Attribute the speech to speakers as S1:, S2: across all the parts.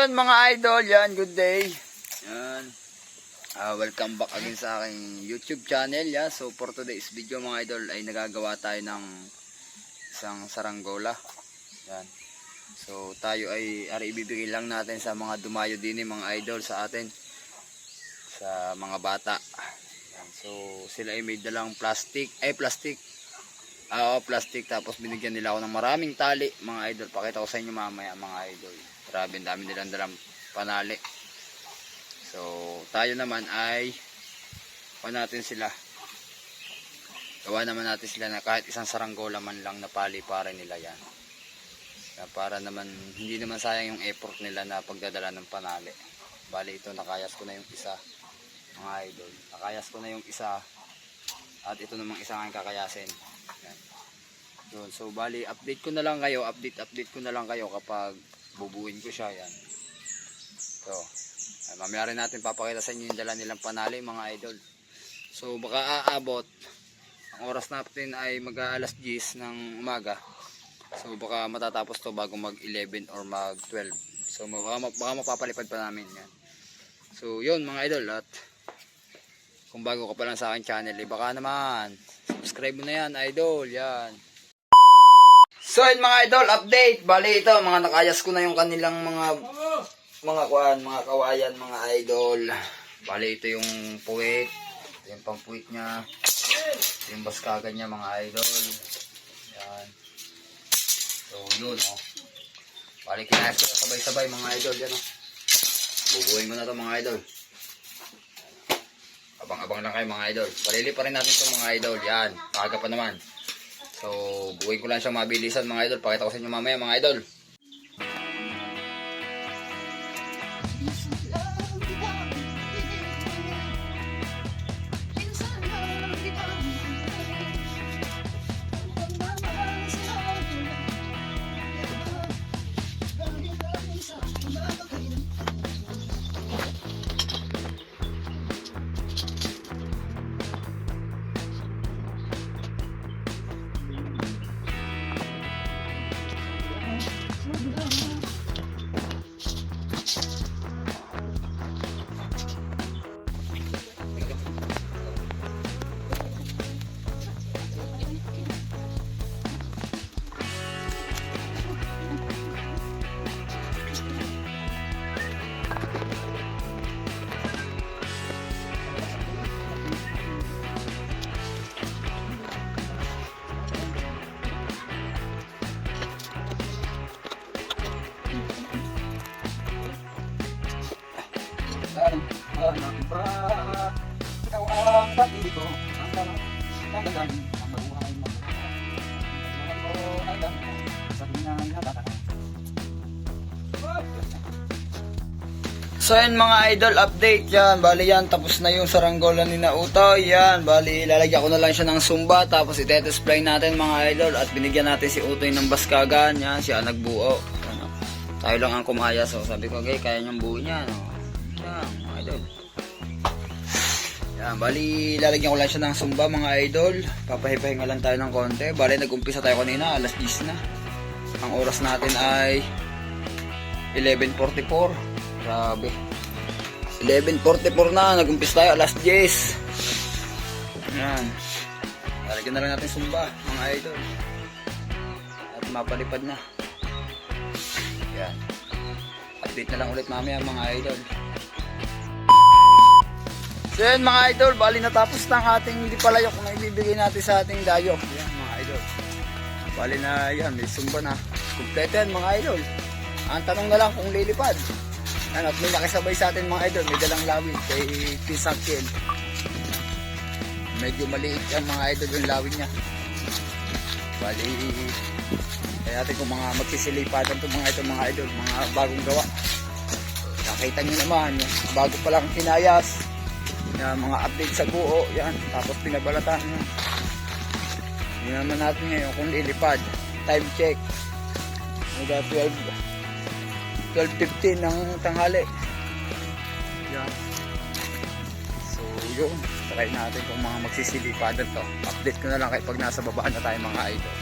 S1: Yan mga idol, yan, good day. Yan. Ah, welcome back again sa aking YouTube channel. Yan. So for today's video mga idol ay nagagawa tayo ng isang saranggola. Yan. So tayo ay ari ibibigay lang natin sa mga dumayo din eh, mga idol sa atin. Sa mga bata. Yan. So sila ay may dalang plastic, ay plastic. Ah, Oo, plastic tapos binigyan nila ako ng maraming tali, mga idol. Pakita ko sa inyo mamaya, mga idol. Grabe, ang dami nilang dalang panali. So, tayo naman ay kuha natin sila. Gawa naman natin sila na kahit isang saranggola man lang na pali para nila yan. Na para naman, hindi naman sayang yung effort nila na pagdadala ng panali. Bali ito, nakayas ko na yung isa, mga idol. Nakayas ko na yung isa. At ito namang isa nga kakayasin. Yan. So bali update ko na lang kayo, update update ko na lang kayo kapag bubuin ko siya yan. So, ay, mamaya rin natin papakita sa inyo yung dala nilang panali mga idol. So baka aabot ang oras natin ay mag alas 10 ng umaga. So baka matatapos to bago mag 11 or mag 12. So baka, baka mapapalipad pa namin yan. So yun mga idol at kung bago ka pa lang sa akin channel, eh, baka naman subscribe mo na yan idol, yan. So yun mga idol, update. Bali ito, mga nakayas ko na yung kanilang mga mga kuan, mga kawayan, mga idol. Bali ito yung puwit. Ito yung pampuwit niya. Ito yung baskagan niya mga idol. Yan. So yun oh. Bali kinayas ko na sabay-sabay mga idol. Yan oh. Bubuhin ko na to mga idol. Abang-abang lang kayo mga idol. Palili pa rin natin itong mga idol. Yan. Paga pa naman. So, buhay ko lang siyang mabilisan mga idol. Pakita ko sa inyo mamaya mga idol.
S2: Ang pag-ibig ko Ang tanong Tatagan Ang mabuhay mo Ang ko ay dami Sa binang natatakan
S1: So yan mga idol, update yan. Bali yan, tapos na yung saranggola ni Nautoy. Yan, bali lalagyan ko na lang siya ng sumba. Tapos itetesplay natin mga idol. At binigyan natin si Utoy ng baskagan. Yan, siya nagbuo. Ano, tayo lang ang kumaya. So sabi ko, okay, kaya niyang buo niya. No? Yan, mga idol. Yan, bali lalagyan ko lang siya ng sumba mga idol. Papahipahinga lang tayo ng konti. Bali nag-umpisa tayo kanina, alas 10 na. Ang oras natin ay 11.44. Grabe. 11.44 na. Nag-umpisa tayo alas 10. Yan. Lalagyan na lang natin sumba, mga idol. At mapalipad na. Yan. Update na lang ulit mamaya, mga idol. So yan mga idol, bali natapos na ang ating hindi palayok na ibibigay natin sa ating dayo. Yan mga idol. Bali na yan, may sumba na. Kompleto yan mga idol. Ang tanong na lang kung lilipad. Ano, at may nakisabay sa atin mga idol, may dalang lawin kay Pisakil. Medyo maliit yan mga idol yung lawin niya. Bali, kaya natin kung mga magsisilipadan to mga ito mga idol, mga bagong gawa. Nakita nyo naman, bago pa lang kinayas. Yan, mga update sa buo, yan. Tapos pinabalatan nyo. Yun naman natin ngayon kung lilipad. Time check. Mga 12 12.15 ng tanghali. Yan. So, yun. Try natin kung mga magsisilipadan to. Update ko na lang kayo pag nasa baba na tayo mga idol.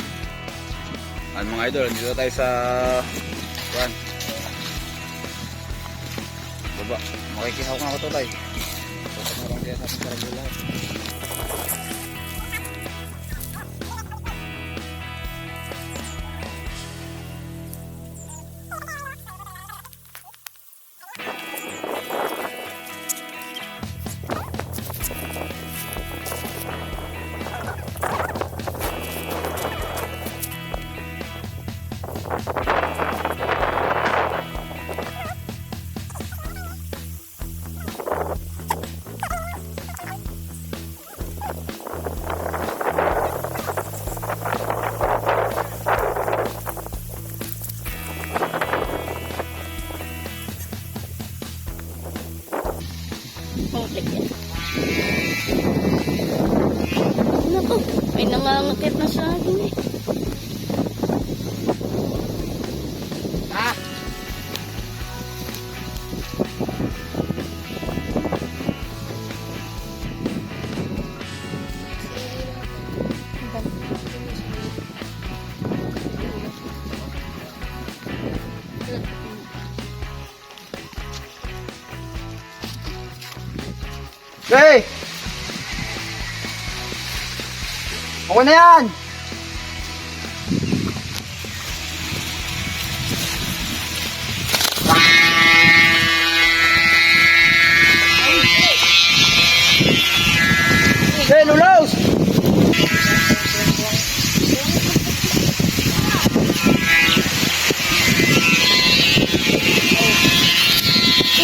S1: Ano mga idol, dito tayo sa yan. Aba, makikihaw nga ako to tay. Tutok na lang kaya sa ating karagyo
S3: nangangakit na sa akin eh.
S1: Hey! Okay na yan! Hey, Lulaus!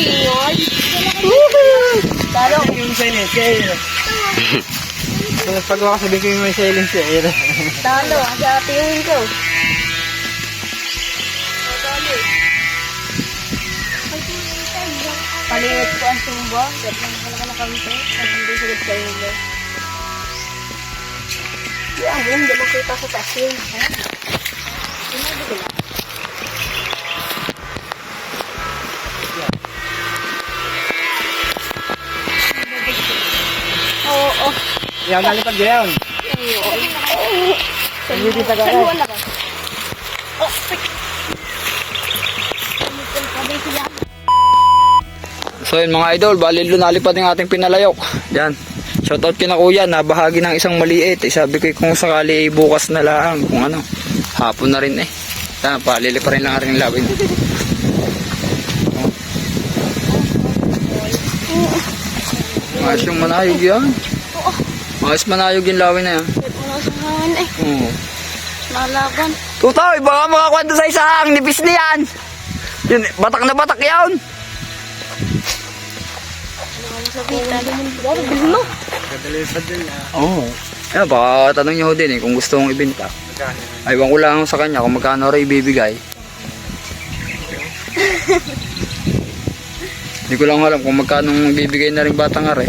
S3: Iyon.
S2: Talo ko yung silence kaya Tapos pag ako sabihin ko yung may silence kaya yun.
S3: Talo, sa tingin ko. Palingat ko ang sumba. Dahil lang talaga nakamito. At hindi sigod sa ilo. Yan, yun. Hindi makita sa taas. Ha? Sinabi ko
S2: Yan, nalipad yan. Hindi kita ka.
S3: Saluan na ba? Oh.
S1: So yun mga idol, bali lunalipad yung ating pinalayok. Yan. Shoutout kina kuya, nabahagi ng isang maliit. Eh, sabi ko kung sakali eh, bukas na lang, kung ano. Hapon na rin eh. Yan, palili pa rin lang rin lawin. Maayos yung manayog yan. Maayos manayog yung lawin na yan.
S3: Hangin eh.
S1: Oo.
S3: Nalaban.
S1: Tutoy, baka makakwento sa isang nipis niyan. Yun, batak na batak yan.
S2: Na.
S1: Oo. Oh. Yan, baka tanong niyo din eh kung gusto mong ibenta. Aywan ko lang sa kanya kung magkano rin ibibigay. Hindi ko lang alam kung magkano bibigay na rin batang are.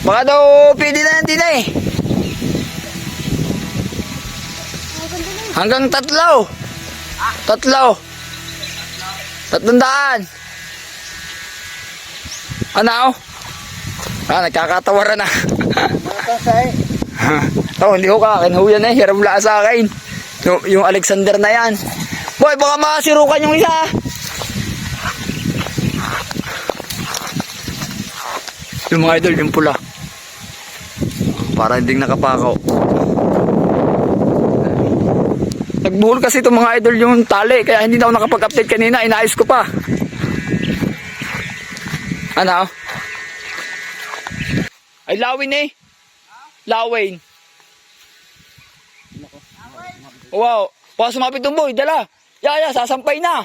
S1: Baka daw pwede na yan din eh. Hanggang tatlo. Tatlo. Tatlong daan. Ano? Ah, nagkakatawaran na.
S2: Matasay.
S1: oh, hindi ko kakin. Ho yan eh. Hiram lang sa akin. Yung, yung Alexander na yan. Boy, baka makasirukan yung isa. Yung mga idol, yung pula. Para hindi nakapakaw. Nagbuhol kasi itong mga idol yung tali. Kaya hindi na ako nakapag-update kanina. Inaayos ko pa. Ano? Ay, lawin eh. Lawin. Wow. Baka sumapit yung boy. Dala. Yaya, sasampay na.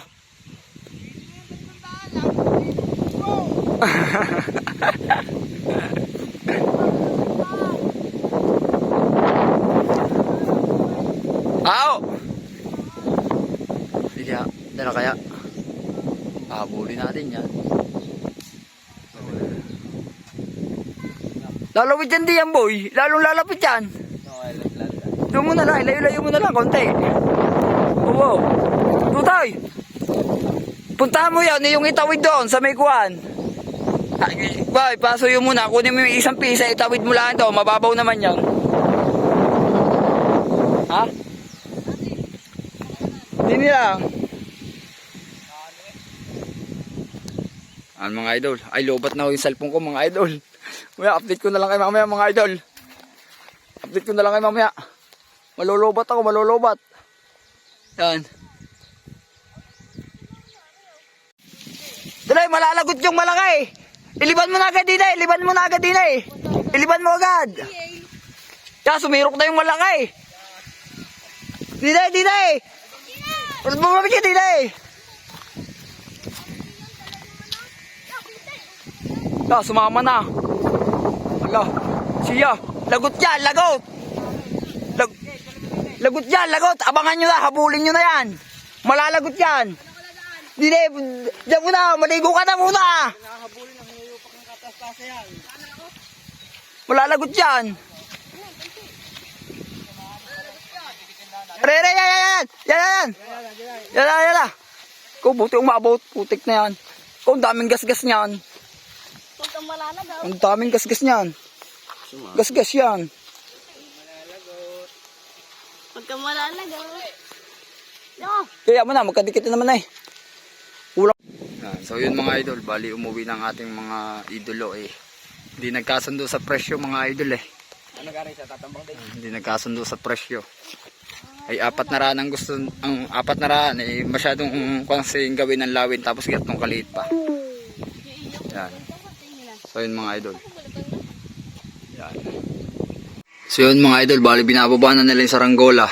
S1: Aw! Sige, dala kaya. Pahabulin natin yan. Lalawit yan boy. Lalong lalapit yan. Doon mo na lang, ilayo-layo mo na lang, konti. Oo. wow. Tutay! Puntahan mo yan, yung itawid doon sa may kuwan. Ay, Bay, paso yun muna. Kunin mo yung isang pisa, itawid mo lang ito. Mababaw naman yan. Ha? Hindi nila. Ano mga idol? Ay, lobat na yung cellphone ko mga idol. Mamaya, update ko na lang kayo mamaya mga idol. Update ko na lang kayo mamaya. Malolobat ako, malolobat. Yan. Dali, malalagot yung malaki. Iliban mo na agad din. Iliban mo na agad din eh. Iliban mo agad. Ya, sumirok na yung malaki. Dinay, dinay. Mabit ka, dinay. Ya, sumama na. Ala, siya. Lagot yan, lagot. Lag lagot yan, lagot. Abangan nyo na, habulin nyo na yan. Malalagot yan. Dinay, diyan muna, maligo ka na muna. Malalagot yan. Re, re, yan, yan, yan, yan, yan, yan, yan, yan, yan, Kung buti umabot, putik na yan. Kung daming gasgas niyan.
S3: Huwag kang malalagaw.
S1: Ang daming gasgas niyan. Gasgas yan.
S3: Kang malalagaw. No.
S1: Kaya mo na, magkadikit na naman na eh. Ulang. So yun mga idol, bali umuwi ng ating mga idolo eh. Hindi nagkasundo sa presyo mga idol eh.
S2: Ano gari sa tatambang din?
S1: Hindi nagkasundo sa presyo. Ay apat na raan ang gusto, ang apat na raan eh masyadong um, kasi gawin ng lawin tapos gatong kaliit pa. Yan. So yun mga idol. Yan. So yun mga idol, bali binababa na nila yung saranggola.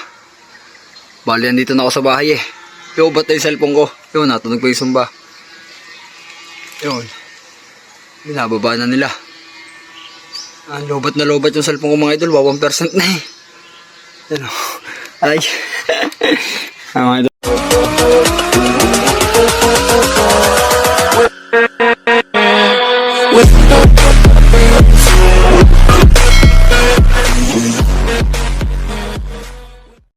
S1: Bali nandito na ako sa bahay eh. Yo, ba't na yung cellphone ko? Yun, natunog pa yung sumba. Yun. Binababa na nila. Ah, lobat na lobat yung cellphone ko mga idol. Wawang percent na eh. Yan o. Ay. Ah, mga idol.